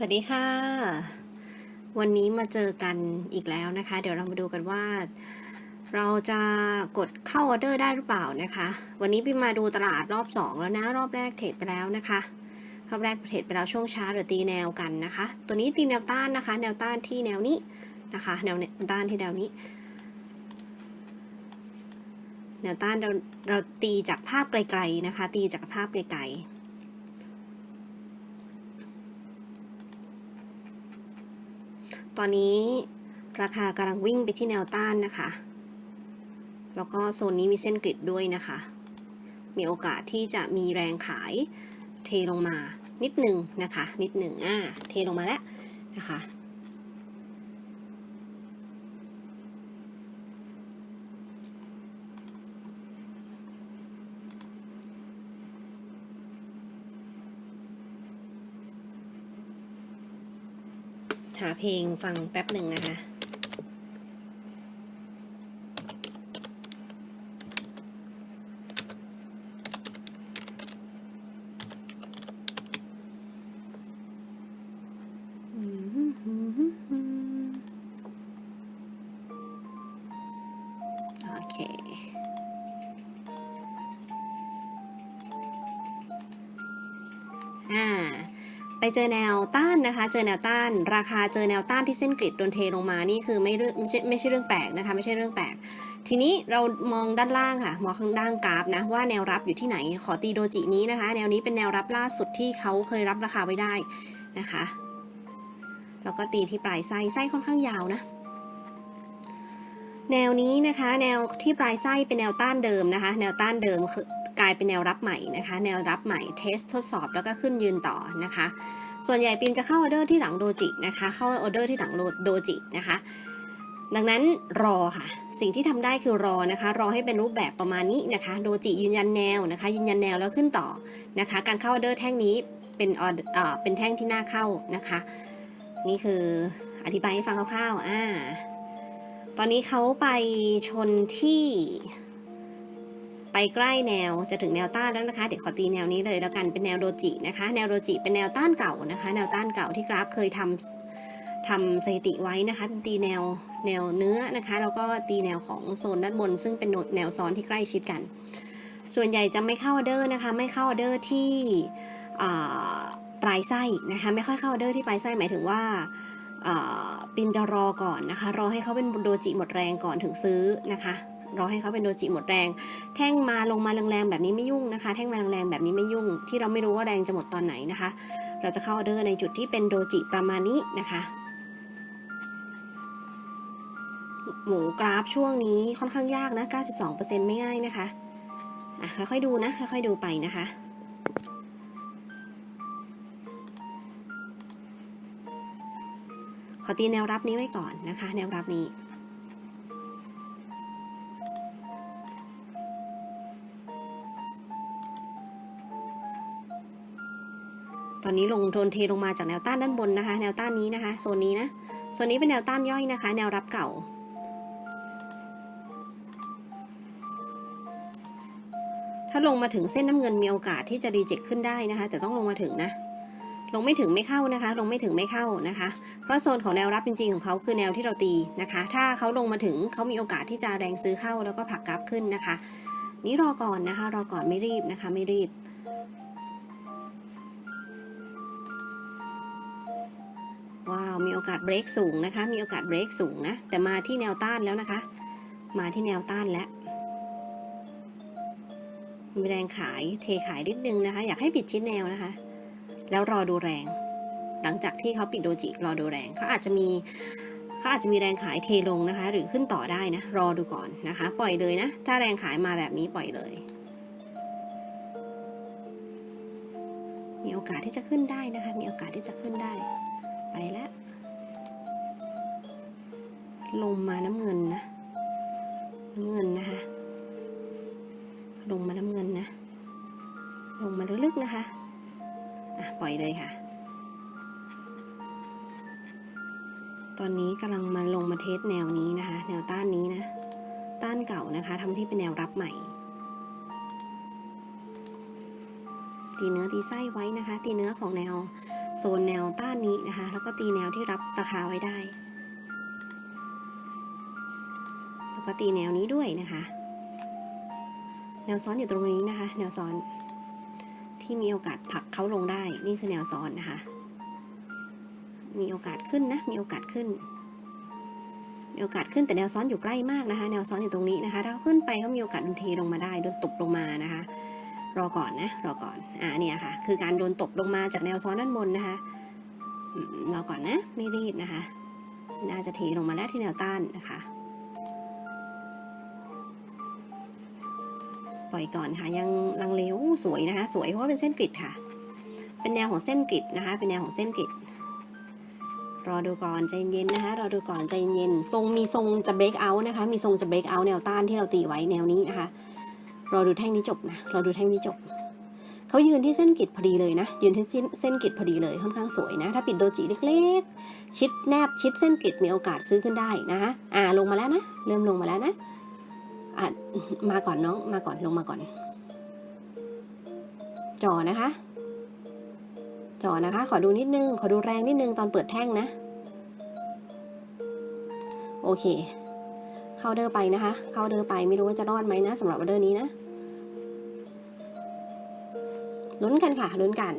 สวัสดีค่ะ วันนี้มาเจอกันอีกแล้วนะคะ เดี๋ยวเรามาดูกันว่า เราจะกดเข้าออเดอร์ได้หรือเปล่านะคะ วันนี้พี่มาดูตลาดรอบ 2 แล้วนะ รอบแรกเทรดไปแล้วนะคะ รอบแรกเทรดไปแล้วช่วงเช้าเดี๋ยวตีแนวกันนะคะ ตัวนี้ตีแนวต้านนะคะ แนวต้านที่แนวนี้นะคะ แนวต้านที่แนวนี้ แนวต้านเราเราตีจากภาพไกลๆนะคะ ตีจากภาพไกลๆ ตอนนี้ราคากำลังวิ่งไปที่แนวต้านนะคะ แล้วก็โซนนี้มีเส้นกริดด้วยนะคะ มีโอกาสที่จะมีแรงขายเทลงมานิดหนึ่งนะคะ นิดหนึ่งอ่าเทลงมาแล้วนะคะ หาเพลงฟังแป๊บหนึ่งนะคะโอเคอ่า ไปเจอแนวต้านนะคะ เจอแนวต้าน ราคาเจอแนวต้านที่เส้นกริดโดนเทลงมา นี่คือไม่ไม่ใช่ไม่ใช่เรื่องแปลกนะคะ ไม่ใช่เรื่องแปลก ทีนี้เรามองด้านล่างค่ะ มองข้างด้านกราฟนะว่าแนวรับอยู่ที่ไหน ขอตีโดจินี้นะคะ แนวนี้เป็นแนวรับล่าสุดที่เขาเคยรับราคาไว้ได้นะคะ แล้วก็ตีที่ปลายไส้ไส้ค่อนข้างยาวนะแนวนี้นะคะ แนวที่ปลายไส้เป็นแนวต้านเดิมนะคะ แนวต้านเดิมคือ กลายเป็นแนวรับใหม่นะคะ แนวรับใหม่เทสทดสอบแล้วก็ขึ้นยืนต่อนะคะ ส่วนใหญ่ปิมจะเข้าออเดอร์ที่หลังโดจินะคะ เข้าออเดอร์ที่หลังโดจินะคะ ดังนั้นรอค่ะ สิ่งที่ทำได้คือรอนะคะ รอให้เป็นรูปแบบประมาณนี้นะคะ โดจิยืนยันแนวนะคะ ยืนยันแนวแล้วขึ้นต่อนะคะ การเข้าออเดอร์แท่งนี้เป็นออเออเป็นแท่งที่น่าเข้านะคะ นี่คืออธิบายให้ฟังคร่าวๆอ่าตอนนี้เขาไปชนที่ ไปใกล้แนวจะถึงแนวต้านแล้วนะคะ เดี๋ยวขอตีแนวนี้เลยแล้วกันเป็นแนวโดจินะคะ แนวโดจิเป็นแนวต้านเก่านะคะ แนวต้านเก่าที่กราฟเคยทำทำสถิติไว้นะคะตีแนวแนวเนื้อนะคะ แล้วก็ตีแนวของโซนด้านบน ซึ่งเป็นแนวซ้อนที่ใกล้ชิดกัน ส่วนใหญ่จะไม่เข้าออเดอร์นะคะ ไม่เข้าออเดอร์ที่ปลายไส้นะคะ ไม่ค่อยเข้าออเดอร์ที่ปลายไส้หมายถึงว่าปินจะรอก่อนนะคะ รอให้เขาเป็นโดจิหมดแรงก่อนถึงซื้อนะคะ รอให้เขาเป็นโดจิหมดแรง แท่งมาลงมาแรงๆแบบนี้ไม่ยุ่งนะคะ แท่งมาแรงๆแบบนี้ไม่ยุ่ง ที่เราไม่รู้ว่าแรงจะหมดตอนไหนนะคะ เราจะเข้าออเดอร์ในจุดที่เป็นโดจิประมาณนี้นะคะหมูกราฟช่วงนี้ค่อนข้างยากนะ 92%ไม่ง่ายนะคะ อะค่อยๆดูนะค่อยๆดูไปนะคะ ขอตีแนวรับนี้ไว้ก่อนนะคะ แนวรับนี้ อนนี้ลงโทนเทลงมาจากแนวต้านด้านบนนะคะ แนวต้านนี้นะคะโซนนี้นะโซนนี้เป็นแนวต้านย่อยนะคะ แนวรับเก่า ถ้าลงมาถึงเส้นน้ำเงินมีโอกาสที่จะรีเจ็คขึ้นได้นะคะ แต่ต้องลงมาถึงนะลงไม่ถึงไม่เข้านะคะ ลงไม่ถึงไม่เข้านะคะ เพราะโซนของแนวรับจริงๆของเขาคือแนวที่เราตีนะคะ ถ้าเขาลงมาถึงเขามีโอกาสที่จะแรงซื้อเข้าแล้วก็ผลักกราฟขึ้นนะคะ นี่รอก่อนนะคะ รอก่อนไม่รีบนะคะ ไม่รีบ ว้าวมีโอกาสเบรกสูงนะคะ มีโอกาสเบรกสูงนะ แต่มาที่แนวต้านแล้วนะคะ มาที่แนวต้านแล้วมีแรงขายเทขายนิดนึงนะคะ อยากให้ปิดชิดแนวนะคะ แล้วรอดูแรง หลังจากที่เขาปิดโดจิรอดูแรงเขาอาจจะมีเขาอาจจะมีแรงขายเทลงนะคะ หรือขึ้นต่อได้นะ รอดูก่อนนะคะ ปล่อยเลยนะ ถ้าแรงขายมาแบบนี้ปล่อยเลย มีโอกาสที่จะขึ้นได้นะคะ มีโอกาสที่จะขึ้นได้ แล้ว ลงมาน้ำเงินนะ น้ำเงินนะคะ ลงมาน้ำเงินนะ ลงมาลึกๆนะคะอะปล่อยเลยค่ะ ตอนนี้กำลังมาลงมาเทสแนวนี้นะคะ แนวต้านนี้นะ ต้านเก่านะคะทำที่เป็นแนวรับใหม่ตีเนื้อตีไส้ไว้นะคะ ตีเนื้อของแนว โซนแนวต้านนี้นะคะ แล้วก็ตีแนวที่รับราคาไว้ได้ แล้วก็ตีแนวนี้ด้วยนะคะ แนวซ้อนอยู่ตรงนี้นะคะ แนวซ้อนที่มีโอกาสผลักเขาลงได้ นี่คือแนวซ้อนนะคะ มีโอกาสขึ้นนะ มีโอกาสขึ้น มีโอกาสขึ้นแต่แนวซ้อนอยู่ใกล้มากนะคะ แนวซ้อนอยู่ตรงนี้นะคะ ถ้าขึ้นไปเขามีโอกาสโดนเทลงมาได้ โดนตบลงมานะคะ รอก่อนนะรอก่อนอ่าเนี่ยค่ะ คือการโดนตบลงมาจากแนวซ้อนด้านบนนะคะรอก่อนนะไม่รีบนะคะ น่าจะเทลงมาแล้วที่แนวต้านนะคะ ปล่อยก่อนค่ะยังลังเลสวยนะคะ สวยเพราะว่าเป็นเส้นกริดค่ะ เป็นแนวของเส้นกริดนะคะ เป็นแนวของเส้นกริดรอดูก่อนใจเย็นนะคะ รอดูก่อนใจเย็น ทรงมีทรงจะ break out นะคะ มีทรงจะ break out แนวต้านที่เราตีไว้แนวนี้นะคะ รอดูแท่งนี้จบนะรอดูแท่งนี้จบเขายืนที่เส้นกริดพอดีเลยนะ ยืนที่เส้นกริดพอดีเลยค่อนข้างสวยนะ ถ้าปิดโดจิเล็กๆ ชิดแนบชิดเส้นกริดมีโอกาสซื้อขึ้นได้นะคะอ่าลงมาแล้วนะ เริ่มลงมาแล้วนะอะมาก่อนน้องมาก่อนลงมาก่อนจ่อนะคะจ่อนะคะ ขอดูนิดนึง ขอดูแรงนิดนึงตอนเปิดแท่งนะ โอเค เข้าเดอร์ไปนะคะ เข้าเดอร์ไปไม่รู้ว่าจะรอดไหมนะสำหรับออเดอร์นี้นะลุ้นกันค่ะลุ้นกัน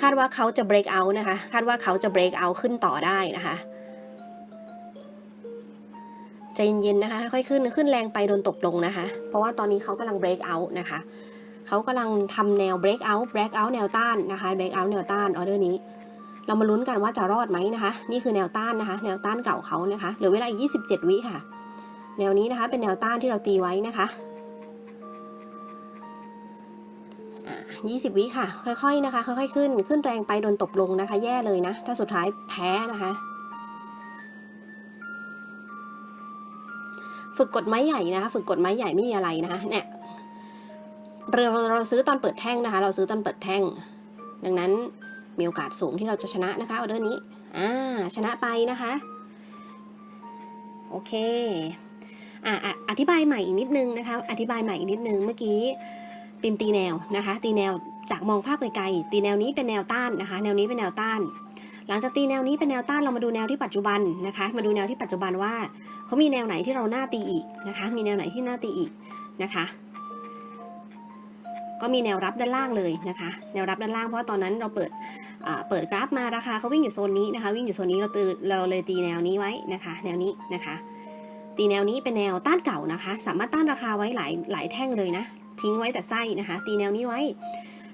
คาดว่าเขาจะ break out นะคะ คาดว่าเขาจะ break out ขึ้นต่อได้นะคะใจเย็นๆนะคะ ค่อยขึ้นขึ้นแรงไปโดนตกลงนะคะ เพราะว่าตอนนี้เขากำลัง break out นะคะเขากำลังทำแนว break out break out แนวต้านนะคะ break out แนวต้านออเดอร์นี้ เรามาลุ้นกันว่าจะรอดไหมนะคะ นี่คือแนวต้านนะคะ แนวต้านเก่าเขานะคะเหลือเวลาอีก 27 วิค่ะ แนวนี้นะคะ เป็นแนวต้านที่เราตีไว้นะคะ20 วิค่ะ ค่อยๆนะคะ ค่อยๆขึ้น ขึ้นแรงไปโดนตบลงนะคะ แย่เลยนะ ถ้าสุดท้ายแพ้นะคะ ฝึกกดไม้ใหญ่นะคะ ฝึกกดไม้ใหญ่ไม่มีอะไรนะคะ เนี่ยเราเราซื้อตอนเปิดแท่งนะคะ เราซื้อตอนเปิดแท่ง ดังนั้นมีโอกาสสูงที่เราจะชนะนะคะออเดอร์นี้ อ่า ชนะไปนะคะ โอเค อ่าอะอธิบายใหม่อีกนิดนึงนะคะ อธิบายใหม่อีกนิดนึงเมื่อกี้ปิมตีแนวนะคะ ตีแนวจากมองภาพไกลๆตีแนวนี้เป็นแนวต้านนะคะ แนวนี้เป็นแนวต้าน หลังจากตีแนวนี้เป็นแนวต้านเรามาดูแนวที่ปัจจุบันนะคะ มาดูแนวที่ปัจจุบันว่าเขามีแนวไหนที่เราหน้าตีอีกนะคะ มีแนวไหนที่หน้าตีอีกนะคะก็มีแนวรับด้านล่างเลยนะคะ แนวรับด้านล่างเพราะตอนนั้นเราเปิดเปิดกราฟมาราคาเขาวิ่งอยู่โซนนี้นะคะ วิ่งอยู่โซนนี้เราตีเราเลยตีแนวนี้ไว้นะคะ แนวนี้นะคะ ตีแนวนี้เป็นแนวต้านเก่านะคะ สามารถต้านราคาไว้หลายหลายแท่งเลยนะ ทิ้งไว้แต่ไส้นะคะ ตีแนวนี้ไว้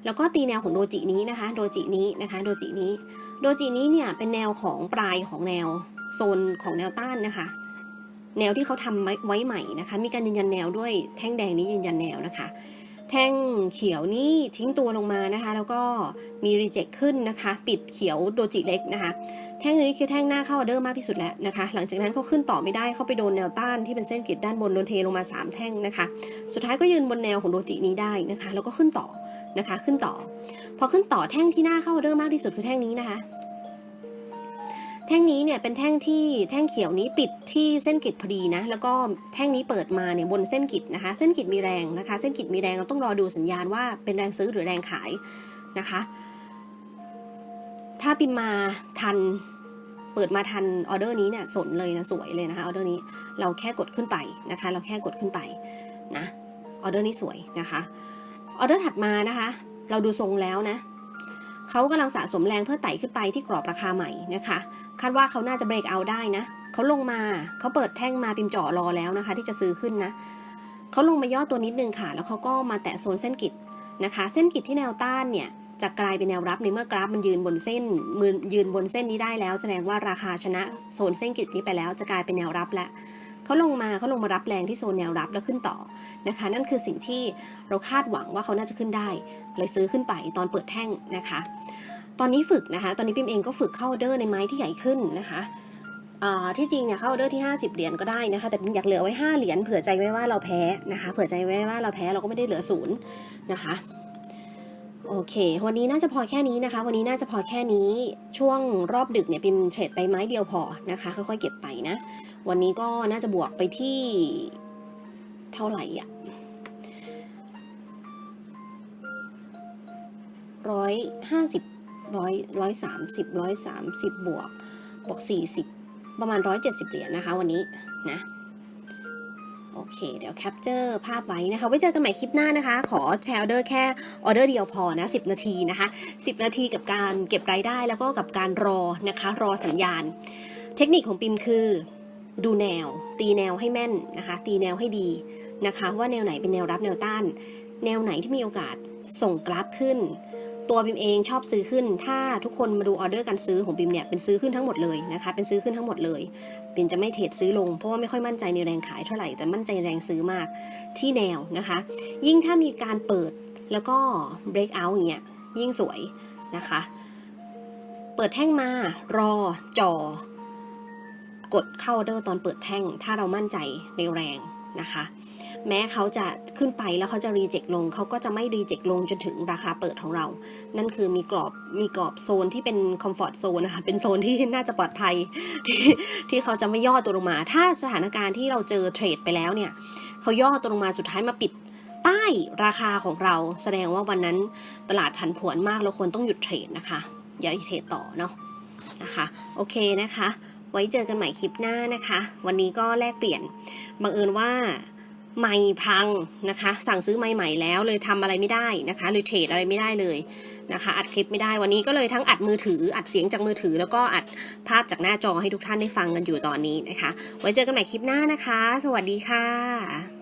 แล้วก็ตีแนวของโดจินี้นะคะโดจินี้นะคะโดจินี้โดจินี้เนี่ยเป็นแนวของปลายของแนวโซนของแนวต้านนะคะ แนวที่เขาทำไว้ไว้ใหม่นะคะ มีการยืนยันแนวด้วยแท่งแดงนี้ยืนยันแนวนะคะ แท่งเขียวนี่ทิ้งตัวลงมานะคะ แล้วก็มีรีเจ็คขึ้นนะคะ ปิดเขียวโดจิเล็กนะคะ แท่งนี้คือแท่งหน้าเข้าออเดอร์มากที่สุดแล้วนะคะ หลังจากนั้นเขาขึ้นต่อไม่ได้เขาไปโดนแนวต้านที่เป็นเส้นกริดด้านบนโดนเทลงมา 3 แท่งนะคะ สุดท้ายก็ยืนบนแนวของโดจินี้ได้นะคะ แล้วก็ขึ้นต่อนะคะ ขึ้นต่อ พอขึ้นต่อแท่งที่หน้าเข้าออเดอร์มากที่สุดคือแท่งนี้นะคะ แท่งนี้เนี่ยเป็นแท่งที่แท่งเขียวนี้ปิดที่เส้นกิดพอดีนะ แล้วก็แท่งนี้เปิดมาเนี่ยบนเส้นกิดนะคะ เส้นกิดมีแรงนะคะ เส้นกิดมีแรงเราต้องรอดูสัญญาณว่าเป็นแรงซื้อหรือแรงขายนะคะ ถ้าปิมมาทัน เปิดมาทันออเดอร์นี้เนี่ยสนเลยนะสวยเลยนะคะออเดอร์นี้เราแค่กดขึ้นไปนะคะ เราแค่กดขึ้นไปนะออเดอร์นี้สวยนะคะออเดอร์ถัดมานะคะ เราดูทรงแล้วนะเขากำลังสะสมแรงเพื่อไต่ขึ้นไปที่กรอบราคาใหม่นะคะ คาดว่าเขาน่าจะเบรกเอาได้นะเขาลงมาเขาเปิดแท่งมาปิมจ่อรอแล้วนะคะ ที่จะซื้อขึ้นนะเขาลงมาย่อตัวนิดนึงค่ะ แล้วเขาก็มาแตะโซนเส้นกิดนะคะ เส้นกิดที่แนวต้านเนี่ย จะกลายเป็นแนวรับในเมื่อกราฟมันยืนบนเส้นมือยืนบนเส้นนี้ได้แล้ว แสดงว่าราคาชนะโซนเส้นกริดนี้ไปแล้ว จะกลายเป็นแนวรับแล้วเขาลงมาเขาลงมารับแรงที่โซนแนวรับแล้วขึ้นต่อนะคะ นั่นคือสิ่งที่เราคาดหวังว่าเขาน่าจะขึ้นได้ เลยซื้อขึ้นไปตอนเปิดแท่งนะคะ ตอนนี้ฝึกนะคะ ตอนนี้พิมเองก็ฝึกเข้าออเดอร์ในไม้ที่ใหญ่ขึ้นนะคะที่จริงเนี่ยเข้าออเดอร์ที่ 50 เหรียญก็ได้นะคะ แต่พิมอยากเหลือไว้ 5 เหรียญเผื่อใจไว้ว่าเราแพ้นะคะ เผื่อใจไว้ว่าเราแพ้เราก็ไม่ได้เหลือศูนย์นะคะ โอเค วันนี้น่าจะพอแค่นี้นะคะ วันนี้น่าจะพอแค่นี้ ช่วงรอบดึกเนี่ยพิมเทรดไปไม้เดียวพอนะคะ ค่อยๆเก็บไปนะ วันนี้ก็น่าจะบวกไปที่เท่าไหร่อะร้อยห้าสิบร้อยร้อยสามสิบร้อยสามสิบบวก บวกสี่สิบประมาณร้อยเจ็ดสิบเหรียญนะคะวันนี้นะ โอเค เดี๋ยวแคปเจอร์ภาพไว้นะคะ ไว้เจอกันใหม่คลิปหน้านะคะ ขอแชร์ออเดอร์แค่ออเดอร์เดียวพอนะ 10 นาทีนะคะ 10 นาทีกับการเก็บรายได้แล้วก็กับการรอนะคะ รอสัญญาณ เทคนิคของปิมคือ ดูแนว ตีแนวให้แม่นนะคะ ตีแนวให้ดีนะคะ ว่าแนวไหนเป็นแนวรับแนวต้าน แนวไหนที่มีโอกาสส่งกราฟขึ้น ตัวบิมเองชอบซื้อขึ้น ถ้าทุกคนมาดูออเดอร์การซื้อของบิมเนี่ยเป็นซื้อขึ้นทั้งหมดเลยนะคะ เป็นซื้อขึ้นทั้งหมดเลยบิมจะไม่เทรดซื้อลงเพราะว่าไม่ค่อยมั่นใจในแรงขายเท่าไหร่แต่มั่นใจแรงซื้อมากที่แนวนะคะ ยิ่งถ้ามีการเปิดแล้วก็ break out อย่างเงี้ยยิ่งสวยนะคะ เปิดแท่งมารอจอกดเข้าออเดอร์ตอนเปิดแท่ง ถ้าเรามั่นใจในแรงนะคะ แม้เขาจะขึ้นไปแล้วเขาจะรีเจ็คลง เขาก็จะไม่รีเจ็คลงจนถึงราคาเปิดของเรา นั่นคือมีกรอบมีกรอบโซนที่เป็นคอมฟอร์ตโซนนะคะเป็นโซนที่น่าจะปลอดภัยที่ที่เขาจะไม่ย่อตัวลงมา ถ้าสถานการณ์ที่เราเจอเทรดไปแล้วเนี่ยเขาย่อตัวลงมาสุดท้ายมาปิดใต้ราคาของเราแสดงว่าวันนั้นตลาดผันผวนมากเราควรต้องหยุดเทรดนะคะ อย่าเทรดต่อเนาะนะคะโอเคนะคะ ไว้เจอกันใหม่คลิปหน้านะคะ วันนี้ก็แลกเปลี่ยนบังเอิญว่า ไม่พังนะคะ สั่งซื้อไม่ใหม่แล้วเลยทำอะไรไม่ได้นะคะเลยเทรดอะไรไม่ได้เลยนะคะ อัดคลิปไม่ได้วันนี้ก็เลยทั้งอัดมือถือ อัดเสียงจากมือถือ แล้วก็อัดภาพจากหน้าจอให้ทุกท่านได้ฟังกันอยู่ตอนนี้นะคะ ไว้เจอกันใหม่คลิปหน้านะคะ สวัสดีค่ะ